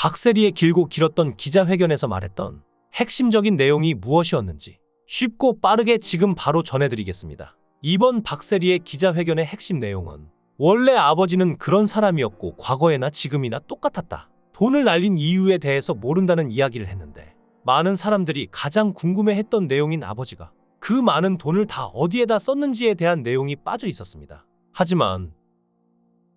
박세리의 길고 길었던 기자회견에서 말했던 핵심적인 내용이 무엇이었는지 쉽고 빠르게 지금 바로 전해드리겠습니다. 이번 박세리의 기자회견의 핵심 내용은 원래 아버지는 그런 사람이었고 과거에나 지금이나 똑같았다. 돈을 날린 이유에 대해서 모른다는 이야기를 했는데 많은 사람들이 가장 궁금해했던 내용인 아버지가 그 많은 돈을 다 어디에다 썼는지에 대한 내용이 빠져 있었습니다. 하지만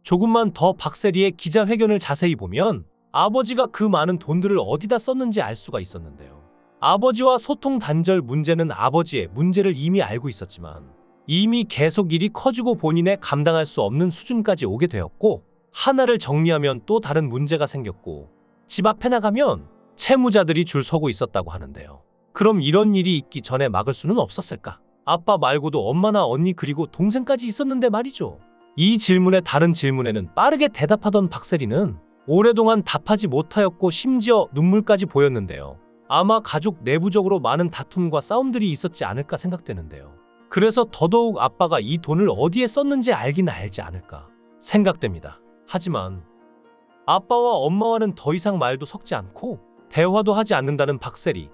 조금만 더 박세리의 기자회견을 자세히 보면 아버지가 그 많은 돈들을 어디다 썼는지 알 수가 있었는데요. 아버지와 소통 단절 문제는 아버지의 문제를 이미 알고 있었지만 이미 계속 일이 커지고 본인의 감당할 수 없는 수준까지 오게 되었고 하나를 정리하면 또 다른 문제가 생겼고 집 앞에 나가면 채무자들이 줄 서고 있었다고 하는데요. 그럼 이런 일이 있기 전에 막을 수는 없었을까? 아빠 말고도 엄마나 언니 그리고 동생까지 있었는데 말이죠. 이 질문에 다른 질문에는 빠르게 대답하던 박세리는 오랫동안 답하지 못하였고 심지어 눈물까지 보였는데요. 아마 가족 내부적으로 많은 다툼과 싸움들이 있었지 않을까 생각되는데요. 그래서 더더욱 아빠가 이 돈을 어디에 썼는지 알긴 알지 않을까 생각됩니다. 하지만 아빠와 엄마와는 더 이상 말도 섞지 않고 대화도 하지 않는다는 박세리.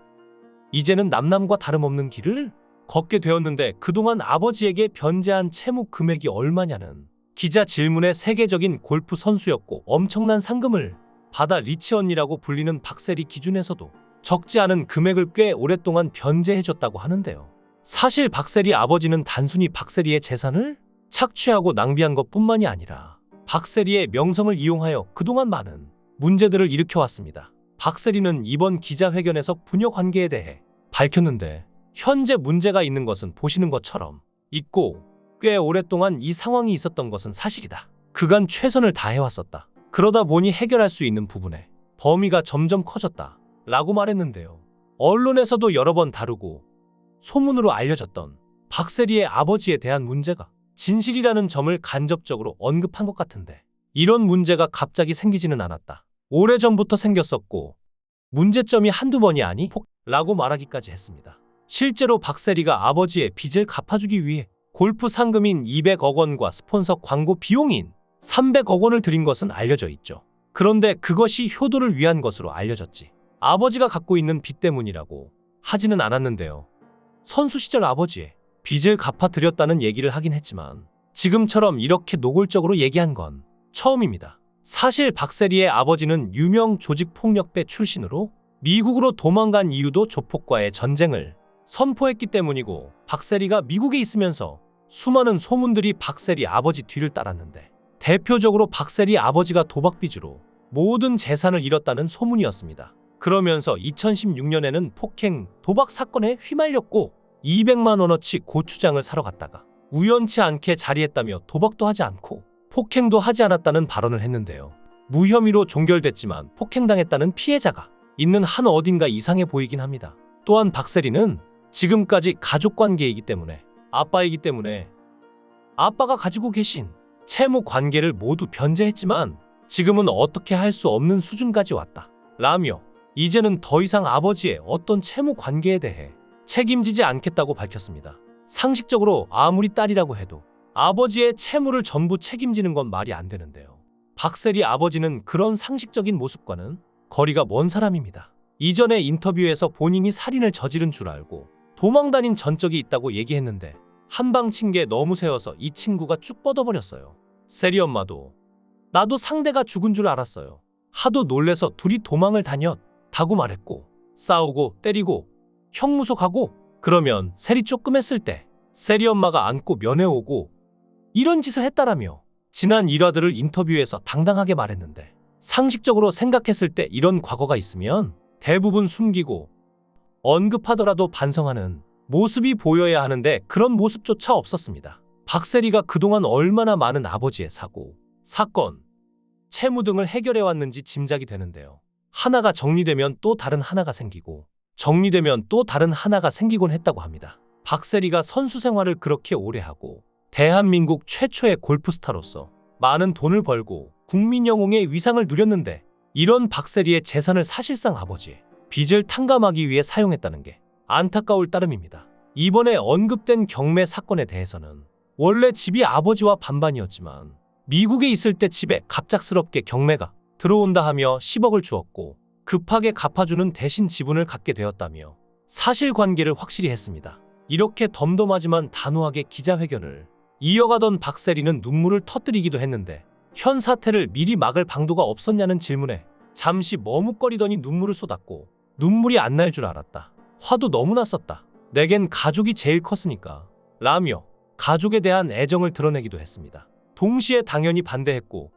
이제는 남남과 다름없는 길을 걷게 되었는데 그동안 아버지에게 변제한 채무 금액이 얼마냐는 기자 질문에 세계적인 골프 선수였고 엄청난 상금을 받아 리치 언니라고 불리는 박세리 기준에서도 적지 않은 금액을 꽤 오랫동안 변제해줬다고 하는데요. 사실 박세리 아버지는 단순히 박세리의 재산을 착취하고 낭비한 것 뿐만이 아니라 박세리의 명성을 이용하여 그동안 많은 문제들을 일으켜왔습니다. 박세리는 이번 기자회견에서 부녀 관계에 대해 밝혔는데 현재 문제가 있는 것은 보시는 것처럼 있고 꽤 오랫동안 이 상황이 있었던 것은 사실이다. 그간 최선을 다해왔었다. 그러다 보니 해결할 수 있는 부분에 범위가 점점 커졌다. 라고 말했는데요. 언론에서도 여러 번 다루고 소문으로 알려졌던 박세리의 아버지에 대한 문제가 진실이라는 점을 간접적으로 언급한 것 같은데 이런 문제가 갑자기 생기지는 않았다. 오래전부터 생겼었고 문제점이 한두 번이 아니 폭 라고 말하기까지 했습니다. 실제로 박세리가 아버지의 빚을 갚아주기 위해 골프 상금인 200억 원과 스폰서 광고 비용인 300억 원을 들인 것은 알려져 있죠. 그런데 그것이 효도를 위한 것으로 알려졌지. 아버지가 갖고 있는 빚 때문이라고 하지는 않았는데요. 선수 시절 아버지의 빚을 갚아드렸다는 얘기를 하긴 했지만 지금처럼 이렇게 노골적으로 얘기한 건 처음입니다. 사실 박세리의 아버지는 유명 조직폭력배 출신으로 미국으로 도망간 이유도 조폭과의 전쟁을 선포했기 때문이고 박세리가 미국에 있으면서 수많은 소문들이 박세리 아버지 뒤를 따랐는데 대표적으로 박세리 아버지가 도박빚으로 모든 재산을 잃었다는 소문이었습니다. 그러면서 2016년에는 폭행, 도박 사건에 휘말렸고 200만 원어치 고추장을 사러 갔다가 우연치 않게 자리했다며 도박도 하지 않고 폭행도 하지 않았다는 발언을 했는데요. 무혐의로 종결됐지만 폭행당했다는 피해자가 있는 한 어딘가 이상해 보이긴 합니다. 또한 박세리는 지금까지 가족 관계이기 때문에 아빠이기 때문에 아빠가 가지고 계신 채무 관계를 모두 변제했지만 지금은 어떻게 할 수 없는 수준까지 왔다. 라며 이제는 더 이상 아버지의 어떤 채무 관계에 대해 책임지지 않겠다고 밝혔습니다. 상식적으로 아무리 딸이라고 해도 아버지의 채무를 전부 책임지는 건 말이 안 되는데요. 박세리 아버지는 그런 상식적인 모습과는 거리가 먼 사람입니다. 이전에 인터뷰에서 본인이 살인을 저지른 줄 알고 도망 다닌 전적이 있다고 얘기했는데 한 방 친 게 너무 세워서 이 친구가 쭉 뻗어버렸어요. 세리 엄마도 나도 상대가 죽은 줄 알았어요. 하도 놀래서 둘이 도망을 다녔다고 말했고 싸우고 때리고 형무소 가고 그러면 세리 조금 했을 때 세리 엄마가 안고 면회 오고 이런 짓을 했다라며 지난 일화들을 인터뷰에서 당당하게 말했는데 상식적으로 생각했을 때 이런 과거가 있으면 대부분 숨기고 언급하더라도 반성하는 모습이 보여야 하는데 그런 모습조차 없었습니다. 박세리가 그동안 얼마나 많은 아버지의 사고, 사건, 채무 등을 해결해 왔는지 짐작이 되는데요. 하나가 정리되면 또 다른 하나가 생기고 정리되면 또 다른 하나가 생기곤 했다고 합니다. 박세리가 선수 생활을 그렇게 오래 하고 대한민국 최초의 골프스타로서 많은 돈을 벌고 국민 영웅의 위상을 누렸는데 이런 박세리의 재산을 사실상 아버지의 빚을 탕감하기 위해 사용했다는 게 안타까울 따름입니다. 이번에 언급된 경매 사건에 대해서는 원래 집이 아버지와 반반이었지만 미국에 있을 때 집에 갑작스럽게 경매가 들어온다 하며 10억을 주었고 급하게 갚아주는 대신 지분을 갖게 되었다며 사실관계를 확실히 했습니다. 이렇게 덤덤하지만 단호하게 기자회견을 이어가던 박세리는 눈물을 터뜨리기도 했는데 현 사태를 미리 막을 방도가 없었냐는 질문에 잠시 머뭇거리더니 눈물을 쏟았고 눈물이 안 날 줄 알았다. 화도 너무 났었다. 내겐 가족이 제일 컸으니까. 라며 가족에 대한 애정을 드러내기도 했습니다. 동시에 당연히 반대했고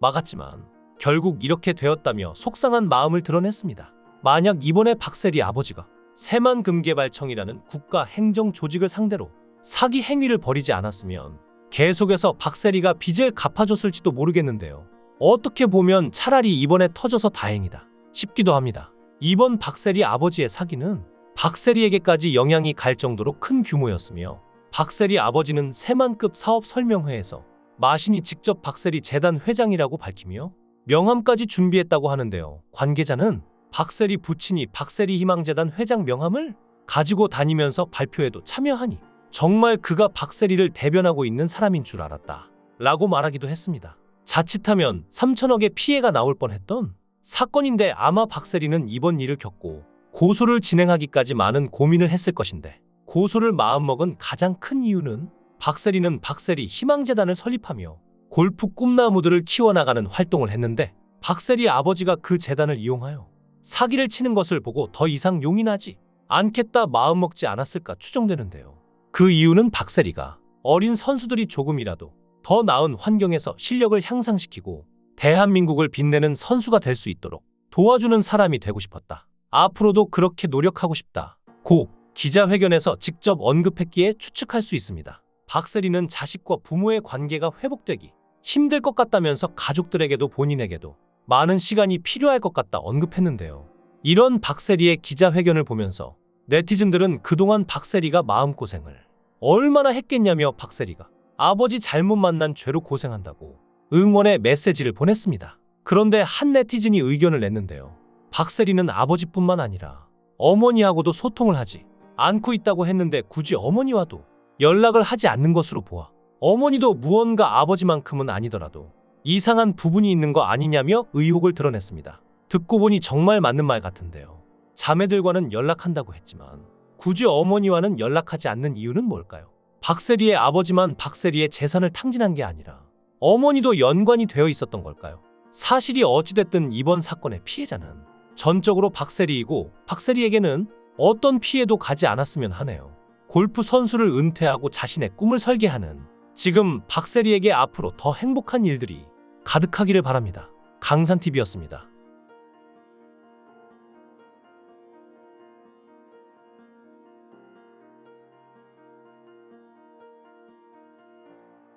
막았지만 결국 이렇게 되었다며 속상한 마음을 드러냈습니다. 만약 이번에 박세리 아버지가 새만금개발청이라는 국가 행정 조직을 상대로 사기 행위를 벌이지 않았으면 계속해서 박세리가 빚을 갚아줬을지도 모르겠는데요. 어떻게 보면 차라리 이번에 터져서 다행이다 싶기도 합니다. 이번 박세리 아버지의 사기는 박세리에게까지 영향이 갈 정도로 큰 규모였으며 박세리 아버지는 세만급 사업 설명회에서 마신이 직접 박세리 재단 회장이라고 밝히며 명함까지 준비했다고 하는데요. 관계자는 박세리 부친이 박세리 희망재단 회장 명함을 가지고 다니면서 발표에도 참여하니 정말 그가 박세리를 대변하고 있는 사람인 줄 알았다. 라고 말하기도 했습니다. 자칫하면 3천억의 피해가 나올 뻔했던 사건인데 아마 박세리는 이번 일을 겪고 고소를 진행하기까지 많은 고민을 했을 것인데 고소를 마음먹은 가장 큰 이유는 박세리는 박세리 희망재단을 설립하며 골프 꿈나무들을 키워나가는 활동을 했는데 박세리 아버지가 그 재단을 이용하여 사기를 치는 것을 보고 더 이상 용인하지 않겠다 마음먹지 않았을까 추정되는데요. 그 이유는 박세리가 어린 선수들이 조금이라도 더 나은 환경에서 실력을 향상시키고 대한민국을 빛내는 선수가 될 수 있도록 도와주는 사람이 되고 싶었다. 앞으로도 그렇게 노력하고 싶다. 고 기자회견에서 직접 언급했기에 추측할 수 있습니다. 박세리는 자식과 부모의 관계가 회복되기 힘들 것 같다면서 가족들에게도 본인에게도 많은 시간이 필요할 것 같다 언급했는데요. 이런 박세리의 기자회견을 보면서 네티즌들은 그동안 박세리가 마음고생을 얼마나 했겠냐며 박세리가 아버지 잘못 만난 죄로 고생한다고 응원의 메시지를 보냈습니다. 그런데 한 네티즌이 의견을 냈는데요. 박세리는 아버지뿐만 아니라 어머니하고도 소통을 하지 않고 있다고 했는데 굳이 어머니와도 연락을 하지 않는 것으로 보아 어머니도 무언가 아버지만큼은 아니더라도 이상한 부분이 있는 거 아니냐며 의혹을 드러냈습니다. 듣고 보니 정말 맞는 말 같은데요. 자매들과는 연락한다고 했지만 굳이 어머니와는 연락하지 않는 이유는 뭘까요? 박세리의 아버지만 박세리의 재산을 탕진한 게 아니라 어머니도 연관이 되어 있었던 걸까요? 사실이 어찌됐든 이번 사건의 피해자는 전적으로 박세리이고 박세리에게는 어떤 피해도 가지 않았으면 하네요. 골프 선수를 은퇴하고 자신의 꿈을 설계하는 지금 박세리에게 앞으로 더 행복한 일들이 가득하기를 바랍니다. 강산TV였습니다.